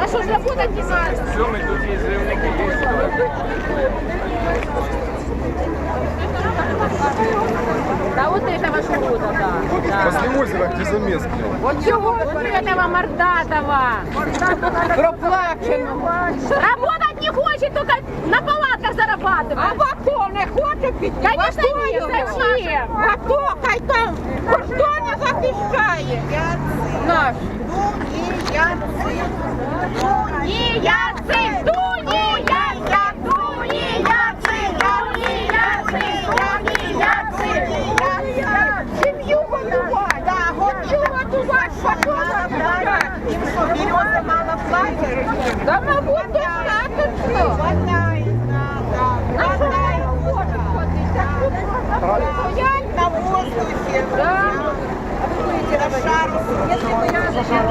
А что ж работать не надо? Все, ми тут є заявники, є сюди. Да вот этого шурута, да. Возле озера, где замес, блядь. Вот чего? Вот этого мордатого. Проплаченного. Работать не хочет, только на палатках зарабатывать. А в АТО не хоче піти? Конечно, В АТО ні, його. зачем? В АТО хай там кордони захищає. Наш. Тунеядцы, тунеядцы, тунеядцы, тунеядцы, тунеядцы. Сім'ю годувати. Да, хочу годувати, пошла Им что, береза мало платят? Да, мабуть, достаточно. А что Стоять на воздухе. Да. Если бы я зачем